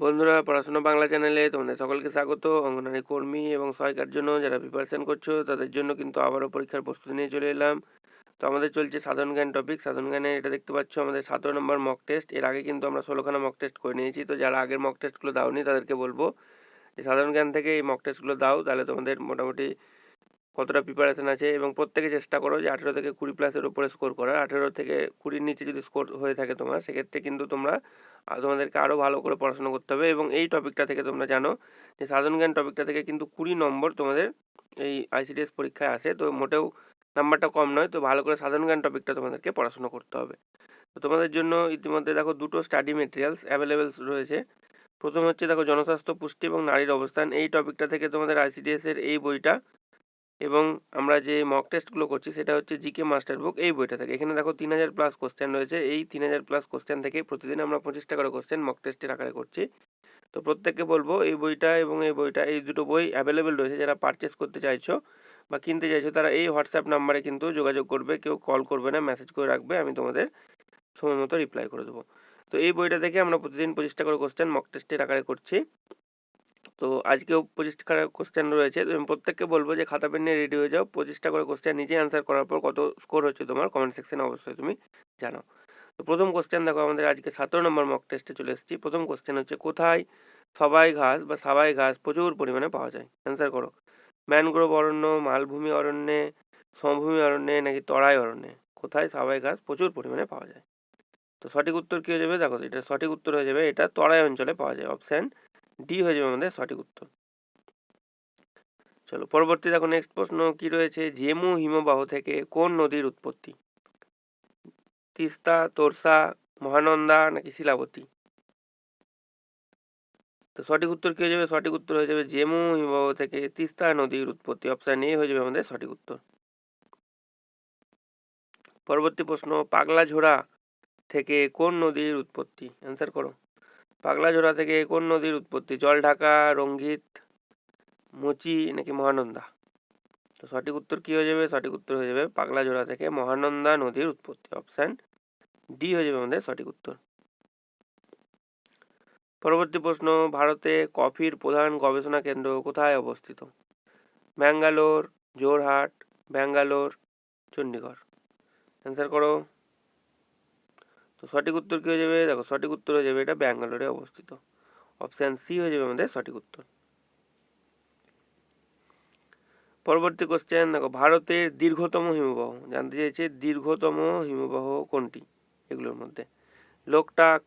বন্ধুরা, পড়াশোনা বাংলা চ্যানেলে তোমাদের সকলকে স্বাগত। অঙ্গনারী কর্মী এবং সহায়িকার জন্য যারা প্রিপারেশন করছ, তাদের জন্য কিন্তু আবারও পরীক্ষার প্রস্তুতি নিয়ে চলে এলাম। তো আমাদের চলছে সাধারণ জ্ঞান টপিক সাধারণ জ্ঞানে এটা দেখতে পাচ্ছ, আমাদের সতেরো নম্বর মক টেস্ট এর আগে কিন্তু আমরা ষোলোখানা মক টেস্ট করে নিয়েছি। তো যারা আগের মক টেস্টগুলো দাওনি, তাদেরকে বলব যে, সাধারণ জ্ঞান থেকে এই মক টেস্টগুলো দাও। তাহলে তোমাদের মোটামুটি কতটা প্রিপারেশন আছে এবং প্রত্যেকে চেষ্টা করো যে আঠেরো থেকে কুড়ি প্লাসের উপরে স্কোর করার। আঠেরো থেকে কুড়ির নিচে যদি স্কোর হয়ে থাকে তোমার, সেক্ষেত্রে কিন্তু তোমরা তোমাদেরকে আরও ভালো করে পড়াশোনা করতে হবে এবং এই টপিকটা থেকে তোমরা জানো যে সাধারণ জ্ঞান টপিকটা থেকে কিন্তু কুড়ি নম্বর তোমাদের এই আইসিডিএস পরীক্ষায় আসে। তো মোটেও নাম্বারটা কম নয়, তো ভালো করে সাধারণ জ্ঞান টপিকটা তোমাদেরকে পড়াশোনা করতে হবে। তো তোমাদের জন্য ইতিমধ্যে দেখো দুটো স্টাডি মেটেরিয়ালস অ্যাভেলেবেল রয়েছে। প্রথম হচ্ছে দেখো জনস্বাস্থ্য, পুষ্টি এবং নারীর অবস্থান। এই টপিকটা থেকে তোমাদের আইসিডিএস এর এই বইটা এবং আমরা যে মক টেস্টগুলো করছি, সেটা হচ্ছে জিকে মাস্টার বুক এই বইটা থেকে। এখানে দেখো তিন হাজার প্লাস কোশ্চেন রয়েছে। এই তিন হাজার প্লাস কোশ্চেন থেকে প্রতিদিন আমরা পঁচিশটা করে কোশ্চেন মক টেস্টের আকারে করছি। তো প্রত্যেককে বলব, এই বইটা এবং এই বইটা, এই দুটো বই অ্যাভেলেবেল রয়েছে। যারা পারচেস করতে চাইছো বা কিনতে চাইছো, তারা এই হোয়াটসঅ্যাপ নাম্বারে কিন্তু যোগাযোগ করবে। কেউ কল করবে না মেসেজ করে রাখবে। আমি তোমাদের সময় মতো রিপ্লাই করে দেবো। তো এই বইটা থেকে আমরা প্রতিদিন পঁচিশটা করে কোশ্চেন মক টেস্টের আকারে করছি। তো আজকেও পঁচিশটা কোশ্চেন রয়েছে। তো আমি প্রত্যেককে বলব যে খাতা, পেন নিয়ে রেডি হয়ে যাও। পঁচিশটা করে কোশ্চেন নিজেই অ্যান্সার করার পর কত স্কোর হচ্ছে তোমার কমেন্ট সেকশনে অবশ্যই তুমি জানাও। তো প্রথম কোশ্চেন দেখো, আমাদের আজকে সতেরো নম্বর মক টেস্টে চলে এসেছি। প্রথম কোশ্চেন হচ্ছে, কোথায় সবাই ঘাস বা সাবাই ঘাস প্রচুর পরিমাণে পাওয়া যায়? অ্যান্সার করো। ম্যানগ্রোভ অরণ্য, মালভূমি অরণ্যে, সমভূমি অরণ্যে নাকি তরাই অরণ্যে? কোথায় সাবাই ঘাস প্রচুর পরিমাণে পাওয়া যায়? তো সঠিক উত্তর কী হয়ে যাবে? দেখো, এটা সঠিক উত্তর হয়ে যাবে। এটা তরাই অঞ্চলে পাওয়া যায়। অপশান ডি হয়ে যাবে আমাদের সঠিক উত্তর। চলো, পরবর্তী দেখো নেক্সট প্রশ্ন কি রয়েছে? জেমু হিমবাহ থেকে কোন নদীর উৎপত্তি? তিস্তা, তোরসা, মহানন্দা নাকি শিলাবতী? তো সঠিক উত্তর কি হয়ে যাবে? সঠিক উত্তর হয়ে যাবে জেমু হিমবাহ থেকে তিস্তা নদীর উৎপত্তি। অপশান এ হয়ে যাবে আমাদের সঠিক উত্তর। পরবর্তী প্রশ্ন পাগলা ঝোড়া থেকে কোন নদীর উৎপত্তি? অ্যান্সার করো। পাগলাঝোড়া থেকে কোন নদীর উৎপত্তি? জল, ঢাকা, রঙ্গিত, মুচি নাকি মহানন্দা? তো সঠিক উত্তর কী হয়ে যাবে? সঠিক উত্তর হয়ে যাবে পাগলাঝোড়া থেকে মহানন্দা নদীর উৎপত্তি। অপশান ডি হয়ে যাবে আমাদের সঠিক উত্তর। পরবর্তী প্রশ্ন, ভারতে কফির প্রধান গবেষণা কেন্দ্র কোথায় অবস্থিত? ব্যাঙ্গালোর জোরহাট, ব্যাঙ্গালোর চণ্ডীগড় অ্যান্সার করো। তো সঠিক উত্তর কী হয়ে যাবে? দেখো, সঠিক উত্তর হয়ে যাবে এটা ব্যাঙ্গালোরে অবস্থিত। অপশান সি হয়ে যাবে আমাদের সঠিক উত্তর। পরবর্তী কোশ্চেন দেখো, ভারতের দীর্ঘতম হিমবাহ। জানতে চাইছে দীর্ঘতম হিমবাহ কোনটি? এগুলোর মধ্যে। লোকটাক,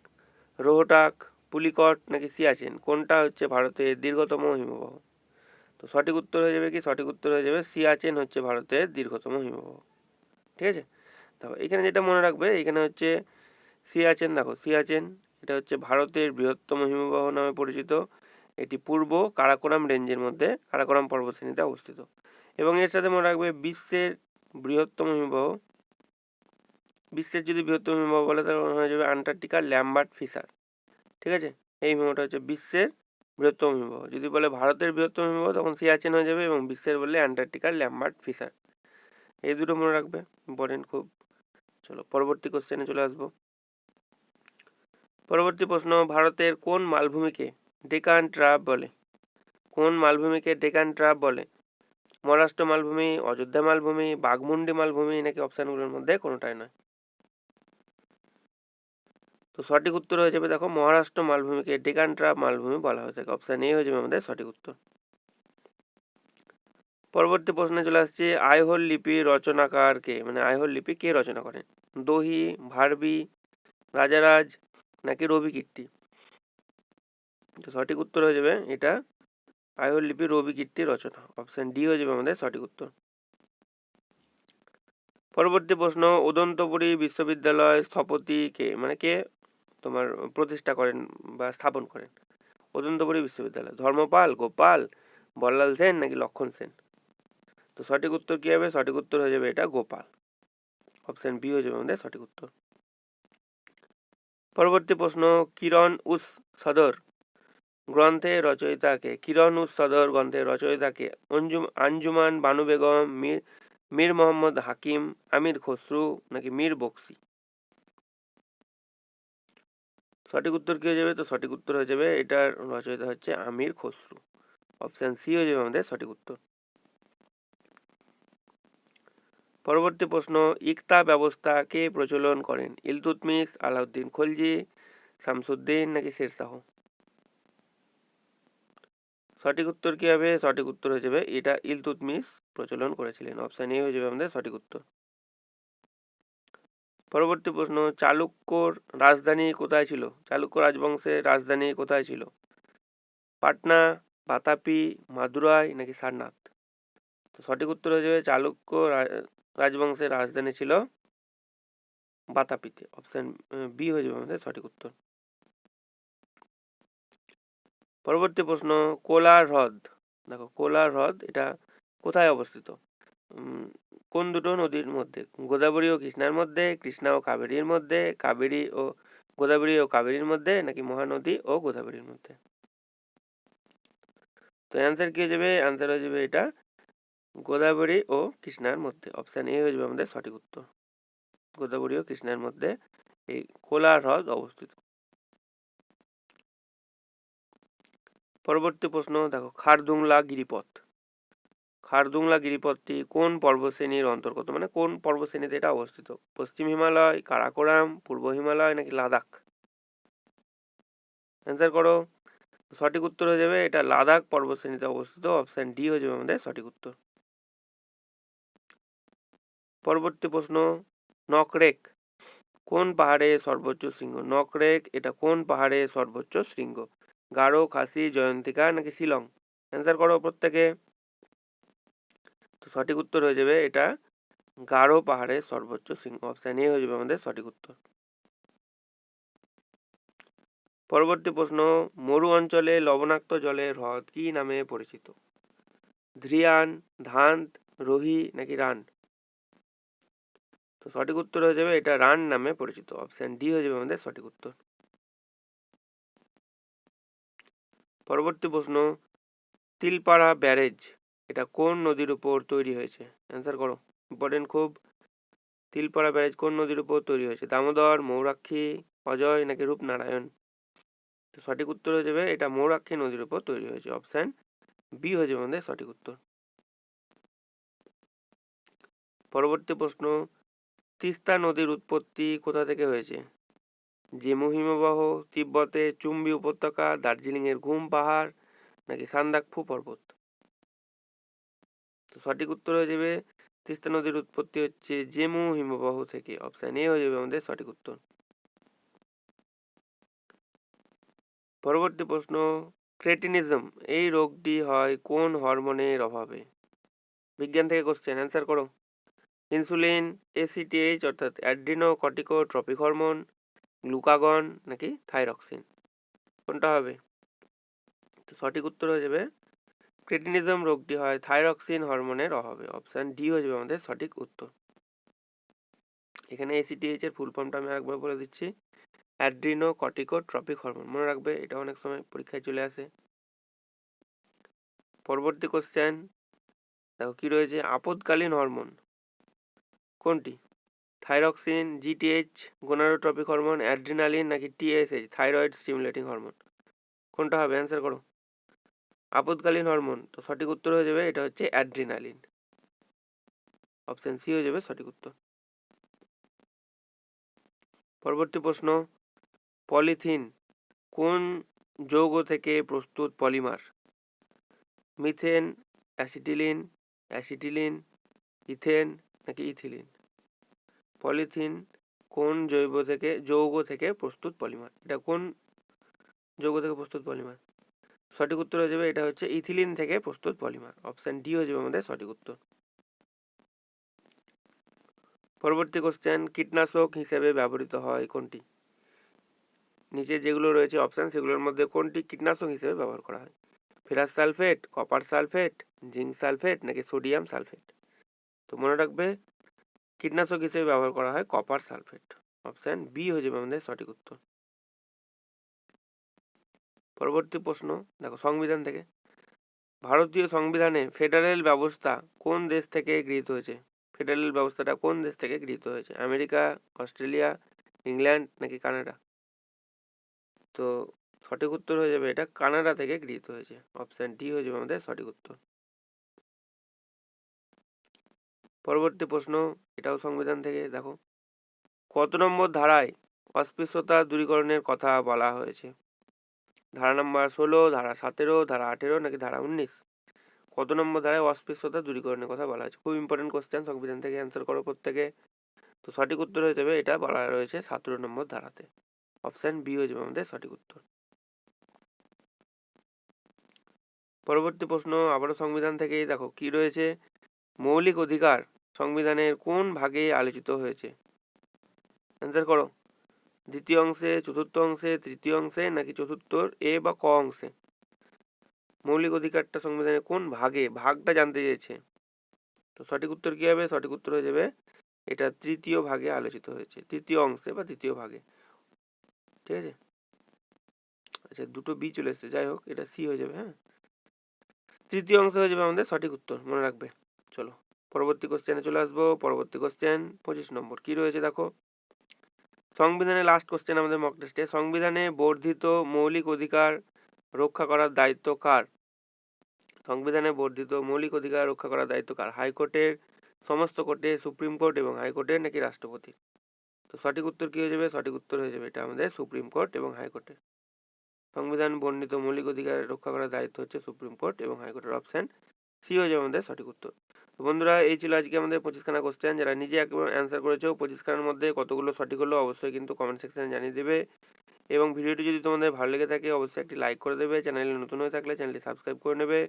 রোহটাক, পুলিকট নাকি সিয়াচেন? কোনটা হচ্ছে ভারতের দীর্ঘতম হিমবাহ? তো সঠিক উত্তর হয়ে যাবে কি? সঠিক উত্তর হয়ে যাবে সিয়াচেন হচ্ছে ভারতের দীর্ঘতম হিমবাহ। ঠিক আছে? দেখো এখানে যেটা মনে রাখবে, এখানে হচ্ছে সিয়াচেন, দেখো সিয়াচেন, এটা হচ্ছে ভারতের বৃহত্তম হিমবাহ নামে পরিচিত। এটি পূর্ব কারাকোরাম রেঞ্জের মধ্যে কারাকোরাম পর্বতশ্রেণীতে অবস্থিত। এবং এর সাথে মনে রাখবে বিশ্বের বৃহত্তম হিমবাহ। বিশ্বের যদি বৃহত্তম হিমবাহ বলে, তাহলে মনে হয়ে যাবে আন্টার্কটিকা ল্যাম্বার্ট ফিসার ঠিক আছে? এই হিমবাহটা হচ্ছে বিশ্বের বৃহত্তম হিমবাহ। যদি বলে ভারতের বৃহত্তম হিমবাহ, তখন সিয়াচেন হয়ে যাবে এবং বিশ্বের বললে আন্টার্কটিকার ল্যাম্বার্ট ফিসার এই দুটো মনে রাখবে। ইম্পর্টেন্ট খুব। চলো পরবর্তী কোশ্চেনে চলে আসব। পরবর্তী প্রশ্ন, ভারতের কোন মালভূমিকে ডেকান ট্রাপ বলে? কোন মালভূমিকে ডেকান ট্রাপ বলে? মহারাষ্ট্র মালভূমি, অযোধ্যা মালভূমি, বাঘমুন্ডি মালভূমি নাকি অপশানগুলোর মধ্যে কোনোটাই নয়? তো সঠিক উত্তর হয়ে যাবে, দেখো, মহারাষ্ট্র মালভূমিকে ডেকান ট্রাপ মালভূমি বলা হয়ে থাকে অপশান এ হয়ে যাবে আমাদের সঠিক উত্তর। পরবর্তী প্রশ্নে চলে আসছে আইহোল লিপি রচনাকার কে মানে আইহোল লিপি কে রচনা করেন? দহি, ভারবি, রাজারাজ নাকি রবি কীর্তি? তো সঠিক উত্তর হয়ে যাবে এটা আয়ুর লিপি রবি রচনা। অপশান ডি হয়ে যাবে আমাদের সঠিক উত্তর। পরবর্তী প্রশ্ন, উদন্তপুরী বিশ্ববিদ্যালয় স্থপতি কে? মানে কে? তোমার প্রতিষ্ঠা করেন বা স্থাপন করেন। উদন্তপুরী বিশ্ববিদ্যালয়। ধর্মপাল, গোপাল, বল্লাল সেন নাকি লক্ষণ সেন? তো সঠিক উত্তর কী হবে? সঠিক উত্তর হয়ে যাবে এটা গোপাল। অপশান বি হয়ে যাবে আমাদের সঠিক উত্তর। পরবর্তী প্রশ্ন, কিরণ উস সদর গ্রন্থে রচয়িতাকে, কিরণ উস সদর গ্রন্থের রচয়িতাকে অঞ্জুম আঞ্জুমান বানু বেগম মীর মীর মোহাম্মদ হাকিম, আমির খসরু নাকি মীর বক্সি? সঠিক উত্তর কী হয়ে যাবে? তো সঠিক উত্তর হয়ে যাবে, এটার রচয়িতা হচ্ছে আমির খসরু। অপশান সি হয়ে যাবে আমাদের সঠিক উত্তর। পরবর্তী প্রশ্ন, ইকতা ব্যবস্থা কে প্রচলন করেন? ইলতুতমিস আলাউদ্দিন খলজি, শামসুদ্দিন নাকি শেরশাহ সঠিক উত্তর কি হবে? সঠিক উত্তর হয়ে যাবে, এটা ইলতুতমিস প্রচলন করেছিলেন। অপশান এ হয়ে যাবে আমাদের সঠিক উত্তর। পরবর্তী প্রশ্ন, চালুক্যর রাজধানী কোথায় ছিল? চালুক্য রাজবংশের রাজধানী কোথায় ছিল? পাটনা, বাতাপি, মাদুরাই নাকি সারনাথ? তো সঠিক উত্তর হয়ে যাবে, চালুক্য রাজবংশের রাজধানী ছিল বাতাপিতে। অপশন বি হয়ে যাবে আমাদের সঠিক উত্তর। পরবর্তী প্রশ্ন, কোলার হ্রদ। দেখো, কোলার হ্রদ এটা কোথায় অবস্থিত? কোন দুটো নদীর মধ্যে? গোদাবরী ও কৃষ্ণার মধ্যে, কৃষ্ণা ও কাবেরীর মধ্যে, কাবেরী ও গোদাবরী ও কাবেরীর মধ্যে, নাকি মহানদী ও গোদাবরীর মধ্যে? তো অ্যান্সার কি হয়ে যাবে? অ্যান্সার হয়ে যাবে এটা গোদাবরী ও কৃষ্ণার মধ্যে। অপশান এ হয়ে যাবে আমাদের সঠিক উত্তর। গোদাবরী ও কৃষ্ণার মধ্যে এই কোলার হ্রদ অবস্থিত। পরবর্তী প্রশ্ন, দেখো, খারদুংলা গিরিপথ। খারদুংলা গিরিপথটি কোন পর্বতশ্রেণীর অন্তর্গত? মানে কোন পর্বতশ্রেণীতে এটা অবস্থিত? পশ্চিম হিমালয়, কারাকোরাম, পূর্ব হিমালয় নাকি লাদাখ? অ্যান্সার করো। সঠিক উত্তর হয়ে যাবে এটা লাদাখ পর্বতশ্রেণীতে অবস্থিত। অপশান ডি হয়ে যাবে আমাদের সঠিক উত্তর। পরবর্তী প্রশ্ন, নকরেক কোন পাহাড়ে সর্বোচ্চ শৃঙ্গ? নকরেক এটা কোন পাহাড়ে সর্বোচ্চ শৃঙ্গ? গারো, খাসি, জয়ন্তিকা নাকি শিলং? অ্যান্সার করো প্রত্যেকে। তো সঠিক উত্তর হয়ে যাবে এটা গারো পাহাড়ের সর্বোচ্চ শৃঙ্গ। অপশান এ হয়ে যাবে আমাদের সঠিক উত্তর। পরবর্তী প্রশ্ন, মরু অঞ্চলে লবণাক্ত জলের হ্রদ কি নামে পরিচিত? ধ্রিয়ান ধান্ত, রোহি নাকি রান? তো সঠিক উত্তর হয়ে যাবে এটা রান নামে পরিচিত। অপশান ডি হয়ে যাবে আমাদের সঠিক উত্তর। পরবর্তী প্রশ্ন, তিলপাড়া ব্যারেজ, এটা কোন নদীর উপর তৈরি হয়েছে? অ্যান্সার করো ইম্পর্টেন্ট খুব। তিলপাড়া ব্যারেজ কোন নদীর উপর তৈরি হয়েছে? দামোদর, মৌরাক্ষী, অজয় নাকি রূপনারায়ণ? তো সঠিক উত্তর হয়ে যাবে এটা মৌরাক্ষী নদীর উপর তৈরি হয়েছে। অপশান বি হয়ে যাবে আমাদের সঠিক উত্তর। পরবর্তী প্রশ্ন তিস্তা নদীর উৎপত্তি কোথা থেকে হয়েছে? জেমু হিমবাহ তিব্বতে চুম্বি উপত্যকা, দার্জিলিংয়ের ঘুম পাহাড়, নাকি সান্দাকফু পর্বত? তো সঠিক উত্তর হয়ে যাবে, তিস্তা নদীর উৎপত্তি হচ্ছে জেমু হিমবাহ থেকে। অপশান এ হয়ে যাবে আমাদের সঠিক উত্তর। পরবর্তী প্রশ্ন, ক্রেটিনিজম, এই রোগটি হয় কোন হরমোনের অভাবে? বিজ্ঞান থেকে কোশ্চেন অ্যান্সার করো। ইনসুলিন এসিটিএইচ অর্থাৎ adrenocorticotropic hormone, glucagon, নাকি থাইরক্সিন। কোনটা হবে? তো সঠিক উত্তর হয়ে যাবে, ক্রেটিনিজম রোগটি হয় থাইরক্সিন হরমোনের অভাবে। অপশান ডি হয়ে যাবে আমাদের সঠিক উত্তর। এখানে এসিটিএইচ এর ফুল ফর্মটা আমি একবার বলে দিচ্ছি। Adrenocorticotropic hormone. মনে রাখবে, এটা অনেক সময় পরীক্ষায় চলে আসে। পরবর্তী কোশ্চেন দেখো কি রয়েছে? আপদকালীন হরমোন। কোনটি? Thyroxine GTH gonadotropic hormone, adrenaline নাকি টিএসএইচ থাইরয়েড স্টিমুলেটিং হরমোন? কোনটা হবে? অ্যান্সার করো। আপদকালীন হরমোন, তো সঠিক উত্তর হয়ে যাবে, এটা হচ্ছে অ্যাড্রিনালিন। অপশন সি হয়ে যাবে সঠিক উত্তর। পরবর্তী প্রশ্ন, পলিথিন কোন যৌগ থেকে প্রস্তুত polymer? Methane, acetylene acetylene, ethane নাকি ইথিলিন? পলিথিন কোন জৈব থেকে, যৌগ থেকে প্রস্তুত পলিমার? এটা কোন যৌগ থেকে প্রস্তুত পলিমার? সঠিক উত্তর হয়ে যাবে, এটা হচ্ছে ইথিলিন থেকে প্রস্তুত পলিমার। অপশান ডি হয়ে যাবে আমাদের সঠিক উত্তর। পরবর্তী কোশ্চেন কীটনাশক হিসেবে ব্যবহৃত হয় কোনটি? নিচে যেগুলো রয়েছে অপশান সেগুলোর মধ্যে কোনটি কীটনাশক হিসেবে ব্যবহার করা হয়? Ferrous sulphate copper sulphate zinc sulphate নাকি সোডিয়াম সালফেট? তো মনে রাখবে কীটনাশক হিসেবে ব্যবহার করা হয় কপার সালফেট অপশান বি হয়ে যাবে আমাদের সঠিক উত্তর। পরবর্তী প্রশ্ন, দেখো সংবিধান থেকে। ভারতীয় সংবিধানে ফেডারেল ব্যবস্থা কোন দেশ থেকে গৃহীত হয়েছে? ফেডারেল ব্যবস্থাটা কোন দেশ থেকে গৃহীত হয়েছে? আমেরিকা, অস্ট্রেলিয়া, ইংল্যান্ড নাকি কানাডা? তো সঠিক উত্তর হয়ে যাবে এটা কানাডা থেকে গৃহীত হয়েছে। অপশান ডি হয়ে যাবে আমাদের সঠিক উত্তর। পরবর্তী প্রশ্ন, এটাও সংবিধান থেকে, দেখো। কত নম্বর ধারায় অস্পৃশ্যতা দূরীকরণের কথা বলা হয়েছে? ধারা নম্বর ষোলো, ধারা সতেরো, ধারা আঠেরো, নাকি ধারা উনিশ? কত নম্বর ধারায় অস্পৃশ্যতা দূরীকরণের কথা বলা হয়েছে? খুব ইম্পর্টেন্ট কোশ্চেন সংবিধান থেকে অ্যান্সার করো প্রত্যেকে। তো সঠিক উত্তর হয়ে যাবে, এটা বলা রয়েছে সতেরো নম্বর ধারাতে। অপশান বি হয়ে যাবে আমাদের সঠিক উত্তর। পরবর্তী প্রশ্ন, আবারও সংবিধান থেকেই দেখো, কি রয়েছে? মৌলিক অধিকার সংবিধানের কোন ভাগে আলোচিত হয়েছে? অ্যান্সার করো। দ্বিতীয় অংশে, চতুর্থ অংশে, তৃতীয় অংশে, নাকি চতুর্থর এ বা ক অংশে? মৌলিক অধিকারটা সংবিধানের কোন ভাগে? ভাগটা জানতে চেয়েছে। তো সঠিক উত্তর কী হবে? সঠিক উত্তর হয়ে যাবে, এটা তৃতীয় ভাগে আলোচিত হয়েছে। তৃতীয় অংশে বা তৃতীয় ভাগে। ঠিক আছে? আচ্ছা দুটো বি চলে এসছে। যাই হোক, এটা সি হয়ে যাবে হ্যাঁ? তৃতীয় অংশ হয়ে যাবে আমাদের সঠিক উত্তর। মনে রাখবে। চলো। পরবর্তী কোশ্চেনে চলে আসব। পরবর্তী কোশ্চেন পঁচিশ নম্বর। কি রয়েছে দেখো? সংবিধানে লাস্ট কোশ্চেন আমাদের মক টেস্টে সংবিধানে বর্ধিত মৌলিক অধিকার রক্ষা করার দায়িত্ব কার? সংবিধানে বর্ধিত মৌলিক অধিকার রক্ষা করার দায়িত্ব কার? হাইকোর্টের, সমস্ত কোর্টে, সুপ্রিম কোর্ট এবং হাইকোর্টের নাকি রাষ্ট্রপতি? তো সঠিক উত্তর কী হয়ে যাবে? সঠিক উত্তর হয়ে যাবে এটা আমাদের সুপ্রিম কোর্ট এবং হাইকোর্টের। সংবিধান বর্ণিত মৌলিক অধিকার রক্ষা করার দায়িত্ব হচ্ছে সুপ্রিম কোর্ট এবং হাইকোর্টের অপশান সি হয়ে যাবে আমাদের সঠিক উত্তর। তো বন্ধুরা, এই ছিল আজকে আমাদের পঁচিশখানা কোশ্চেন যারা নিজে একবার অ্যান্সার করেছ, পঁচিশখানার মধ্যে কতগুলো সঠিক হলো অবশ্যই কিন্তু কমেন্ট সেকশনে জানিয়ে দেবে। এবং ভিডিওটি যদি তোমাদের ভালো লেগে থাকে, অবশ্যই একটি লাইক করে দেবে। চ্যানেলে নতুন হয়ে থাকলে চ্যানেলটি সাবস্ক্রাইব করে নেবে।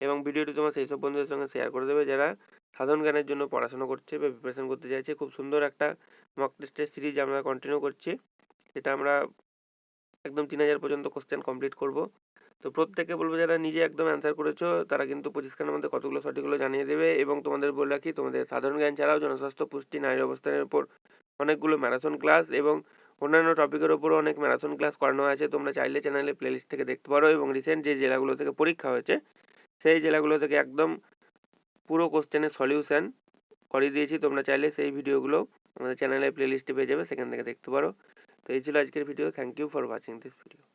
এবং ভিডিওটি তোমার সেই সব বন্ধুদের সঙ্গে শেয়ার করে দেবে, যারা সাধারণ জ্ঞানের জন্য পড়াশোনা করছে বা প্রিপারেশন করতে চাইছে। খুব সুন্দর একটা মক টেস্টের সিরিজ আমরা কন্টিনিউ করছি। যেটা আমরা একদম তিন হাজার পর্যন্ত কোশ্চেন কমপ্লিট করব। তো প্রত্যেকে বলব যারা নিজে একদম অ্যান্সার করেছ, তারা কিন্তু পঁচিশখানের মধ্যে কতগুলো সঠিকগুলো জানিয়ে দেবে এবং তোমাদের বলে রাখি, তোমাদের সাধারণ জ্ঞান ছাড়াও জনস্বাস্থ্য পুষ্টি, নারীর অবস্থানের উপর অনেকগুলো ম্যারাথন ক্লাস এবং অন্যান্য টপিকের ওপরও অনেক ম্যারাথন ক্লাস করানো আছে। তোমরা চাইলে চ্যানেলে প্লেলিস্ট থেকে দেখতে পারো এবং রিসেন্ট যে জেলাগুলো থেকে পরীক্ষা হয়েছে, সেই জেলাগুলো থেকে একদম পুরো কোশ্চেনের সলিউশন করিয়ে দিয়েছি। তোমরা চাইলে সেই ভিডিওগুলো আমাদের চ্যানেলে প্লেলিস্টে পেয়ে যাবে, সেখান থেকে দেখতে পারো। তো এই ছিল আজকের video thank you for watching this video